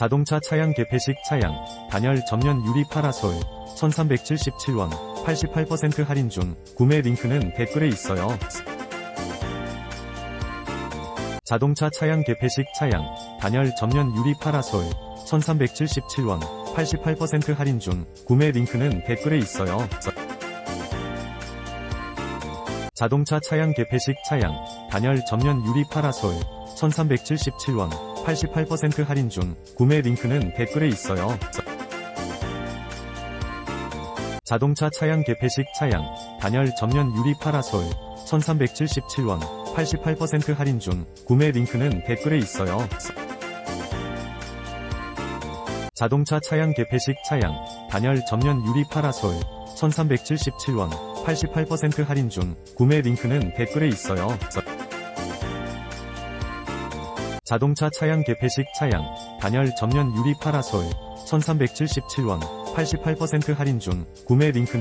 자동차 차양 개폐식 차양, 단열 전면 유리 파라솔, 1377원, 88% 할인 중, 구매 링크는 댓글에 있어요. 자동차 차양 개폐식 차양, 단열 전면 유리 파라솔, 1377원, 88% 할인 중, 구매 링크는 댓글에 있어요. 자동차 차양 개폐식 차양, 단열 전면 유리 파라솔, 1377원, 88% 할인 중, 구매 링크는 댓글에 있어요. 자동차 차양 개폐식 차양, 단열 전면 유리 파라솔, 1377원, 88% 할인 중, 구매 링크는 댓글에 있어요. 자동차 차양 개폐식 차양, 단열 전면 유리 파라솔, 1377원, 88% 할인 중, 구매 링크는 댓글에 있어요. 자동차 차양 개폐식 차양, 단열 전면 유리 파라솔, 1377원, 88% 할인 중, 구매 링크는